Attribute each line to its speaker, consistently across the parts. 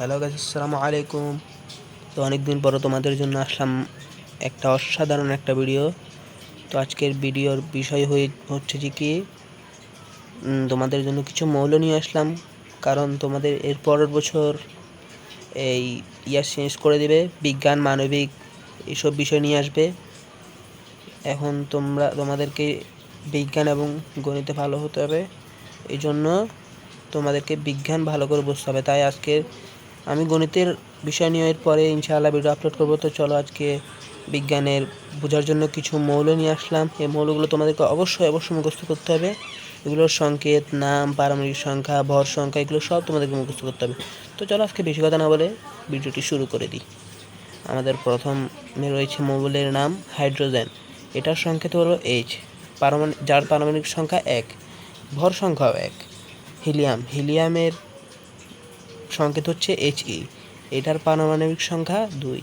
Speaker 1: Hello guys আসসালামু আলাইকুম তো অনেক দিন পরে তোমাদের জন্য আসলাম একটা অসাধারণ একটা ভিডিও তো আজকের ভিডিওর বিষয় হয়ে, হচ্ছে যে কি তোমাদের জন্য কিছু মৌল নিয়ে আসলাম। কারণ তোমাদের এর পরের বছর এই ইয়ার চেঞ্জ করে দেবে, বিজ্ঞান, মানবিক এসব বিষয় নিয়ে আসবে। এখন তোমরা, তোমাদেরকে বিজ্ঞান এবং গণিতে ভালো হতে হবে। এই জন্য তোমাদেরকে বিজ্ঞান ভালো করে বুঝতে হবে। তাই আজকে আমি গণিতের বিষয় নিয়ে পরে ইনশাআল্লাহ ভিডিও আপলোড করব। তো চলো আজকে বিজ্ঞানের বোঝার জন্য কিছু মৌল নিয়ে আসলাম। এই মৌলগুলো তোমাদেরকে অবশ্যই অবশ্যই মুখস্থ করতে হবে। এগুলোর সংকেত, নাম, পারমাণবিক সংখ্যা, ভর সংখ্যা, এগুলো সব তোমাদেরকে মুখস্থ করতে হবে। তো চলো আজকে বেশি কথা না বলে ভিডিওটি শুরু করে দিই। আমাদের প্রথমে রয়েছে মৌলের নাম হাইড্রোজেন। এটার সংকেত হলো এইচ পারমাণবিক যার পারমাণবিক সংখ্যা এক, ভর সংখ্যাও এক। হিলিয়াম। হিলিয়ামের সংকেত হচ্ছে এইচ ই এটার পারমাণবিক সংখ্যা দুই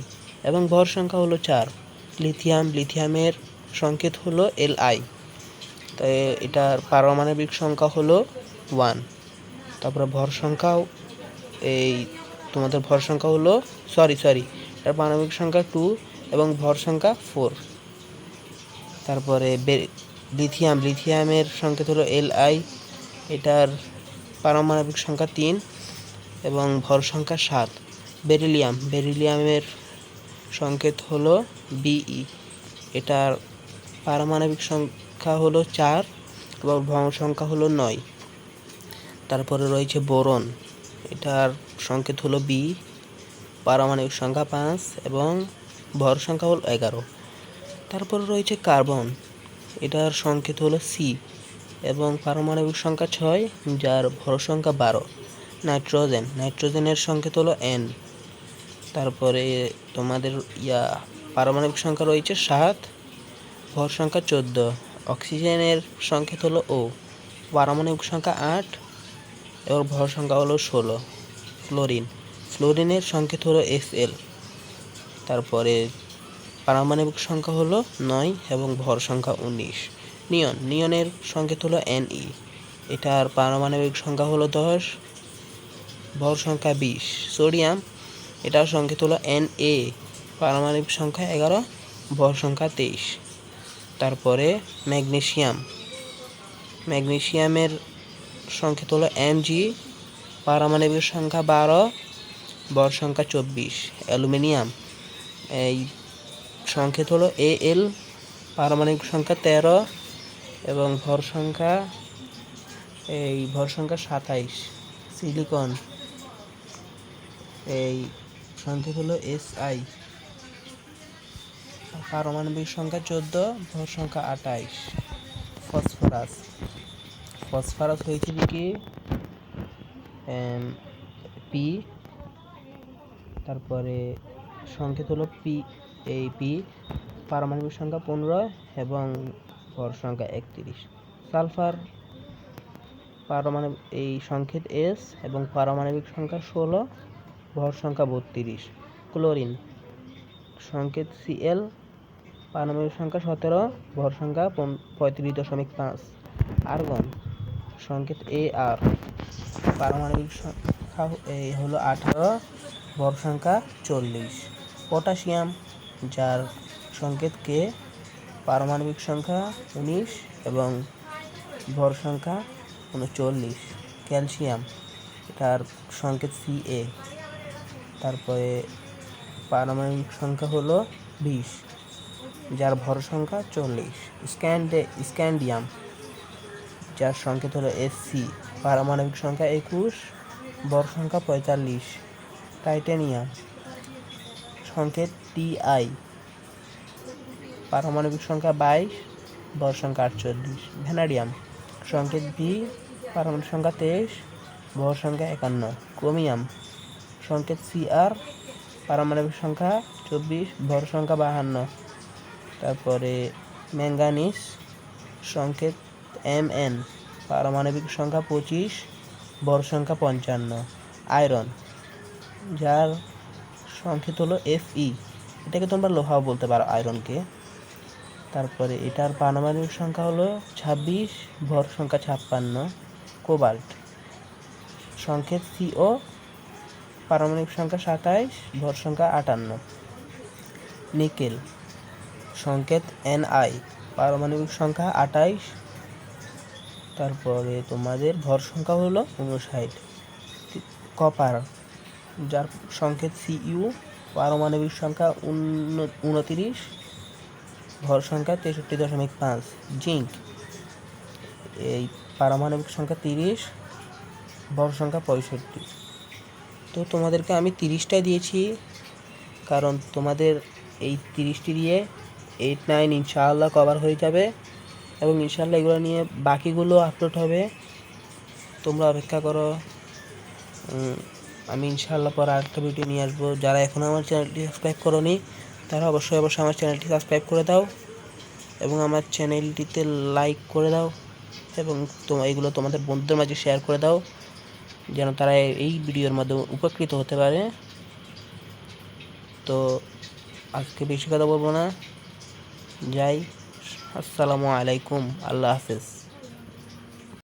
Speaker 1: এবং ভর সংখ্যা হলো চার। লিথিয়াম, লিথিয়ামের সংকেত হলো এল আই তাই এটার পারমাণবিক সংখ্যা হলো ওয়ান তারপরে ভর সংখ্যাও এই তোমাদের ভর সংখ্যা হলো সরি সরি এটার পারমাণবিক সংখ্যা টু এবং ভর সংখ্যা ফোর তারপরে লিথিয়াম, লিথিয়ামের সংকেত হলো এল আই এটার পারমাণবিক সংখ্যা তিন। এবং ভর সংখ্যা সাত। বেরিলিয়াম। বেরিলিয়ামের সংকেত হলো বিই। এটার পারমাণবিক সংখ্যা হলো চার এবং ভর সংখ্যা হলো নয়। তারপরে রয়েছে বোরন। এটার সংকেত হলো বি। পারমাণবিক সংখ্যা পাঁচ এবং ভর সংখ্যা হলো এগারো। তারপরে রয়েছে কার্বন। এটার সংকেত হলো সি এবং পারমাণবিক সংখ্যা ছয়, যার ভর সংখ্যা বারো। নাইট্রোজেন। নাইট্রোজেনের সংকেত হলো এন তারপরে তোমাদের ইয়া, পারমাণবিক সংখ্যা রয়েছে সাত, ভর সংখ্যা চোদ্দ, অক্সিজেনের সংকেত হলো ও পারমাণবিক সংখ্যা আট এবং ভর সংখ্যা হলো ষোলো, ফ্লোরিন। ফ্লোরিনের সংকেত হলো এস এল তারপরে পারমাণবিক সংখ্যা হলো নয় এবং ভর সংখ্যা উনিশ। নিয়ন, নিয়নের সংকেত হলো এনই এটার পারমাণবিক সংখ্যা হলো দশ ভর সংখ্যা বিশ। সোডিয়াম, এটার সংকেত হলো এন এ পারমাণবিক সংখ্যা এগারো ভর সংখ্যা তেইশ। তারপরে ম্যাগনেশিয়াম ম্যাগনেসিয়ামের সংকেত হলো এম জি পারমাণবিক সংখ্যা বারো ভর সংখ্যা চব্বিশ। অ্যালুমিনিয়াম, এই সংকেত হলো এ এল পারমাণবিক সংখ্যা তেরো এবং ভর সংখ্যা, এই ভর সংখ্যা সাতাইশ। সিলিকন। এই সংকেত হলো এস আই পারমাণবিক সংখ্যা চোদ্দ, ভর সংখ্যা আঠাইশ ফসফরাস। ফসফরাস হয়েছে কি? পি তারপরে সংকেত হলো পি এই পি পারমাণবিক সংখ্যা পনেরো এবং ভর সংখ্যা একত্রিশ। সালফার পারমাণবিক, এই সংকেত এস এবং পারমাণবিক সংখ্যা ষোলো। ভর সংখ্যা বত্রিশ। ক্লোরিন সংকেত সিএল পারমাণবিক সংখ্যা সতেরো, ভর সংখ্যা পঁয়ত্রিশ দশমিক পাঁচ। আর্গন সংকেত এ আর পারমাণবিক সংখ্যা এই হলো আঠারো, ভর সংখ্যা চল্লিশ। পটাশিয়াম, যার সংকেত কে পারমাণবিক সংখ্যা উনিশ এবং ভর সংখ্যা উনচল্লিশ। ক্যালসিয়াম এটার সংকেত সি এ তারপরে পারমাণবিক সংখ্যা হলো বিশ, যার ভর সংখ্যা চল্লিশ। স্ক্যান্ডে, স্ক্যান্ডিয়াম, যার সংকেত হলো এস সি পারমাণবিক সংখ্যা একুশ, ভর সংখ্যা পঁয়তাল্লিশ। টাইটানিয়াম, সংকেত টি আই পারমাণবিক সংখ্যা বাইশ, ভর সংখ্যা আটচল্লিশ। ভ্যানাডিয়াম, সংকেত ভি পারমাণবিক সংখ্যা তেইশ, ভর সংখ্যা একান্ন। ক্রোমিয়াম সংকেত সি আর পারমাণবিক সংখ্যা চব্বিশ, ভর সংখ্যা বাহান্ন। তারপরে ম্যাঙ্গানিস সংকেত এম এন পারমাণবিক সংখ্যা পঁচিশ, ভর সংখ্যা পঞ্চান্ন। আয়রন, যার সংকেত হলো এফ ই এটাকে তোমরা লোহাও বলতে পারো আয়রনকে। তারপরে এটার পারমাণবিক সংখ্যা হলো ছাব্বিশ, ভর সংখ্যা ছাপ্পান্ন, কোবাল্ট। সংকেত সিও পারমাণবিক সংখ্যা সাতাইশ, ভর সংখ্যা আটান্ন। নিকেল। সংকেত এন আই পারমাণবিক সংখ্যা আটাইশ। তারপরে তোমাদের ভর সংখ্যা হলো উনষাট। কপার, যার সংকেত সিইউ, পারমাণবিক সংখ্যা উনতিরিশ, ভর সংখ্যা তেষট্টি দশমিক পাঁচ। জিঙ্ক। এই পারমাণবিক সংখ্যা তিরিশ, ভর সংখ্যা পঁয়ষট্টি। তো তোমাদেরকে আমি তিরিশটাই দিয়েছি, কারণ তোমাদের এই তিরিশটি দিয়ে এইট নাইন ইনশাআল্লাহ কভার হয়ে যাবে এবং ইনশাআল্লাহ এগুলো নিয়ে বাকিগুলো আপলোড হবে। তোমরা অপেক্ষা করো আমি ইনশাআল্লাহ পরে আরেকটা ভিডিও নিয়ে আসব। যারা এখনও আমার চ্যানেলটি সাবস্ক্রাইব করোনি, তারা অবশ্যই অবশ্যই আমার চ্যানেলটি সাবস্ক্রাইব করে দাও এবং আমার চ্যানেলটিতে লাইক করে দাও এবং তোমার এগুলো তোমাদের বন্ধুদের মাঝে শেয়ার করে দাও। যেন তারা এই ভিডিওর মাধ্যমে উপকৃত হতে পারে। তো আজকে বেশি কথা বলব না। যাই, আসসালামু আলাইকুম। আল্লাহ হাফেজ।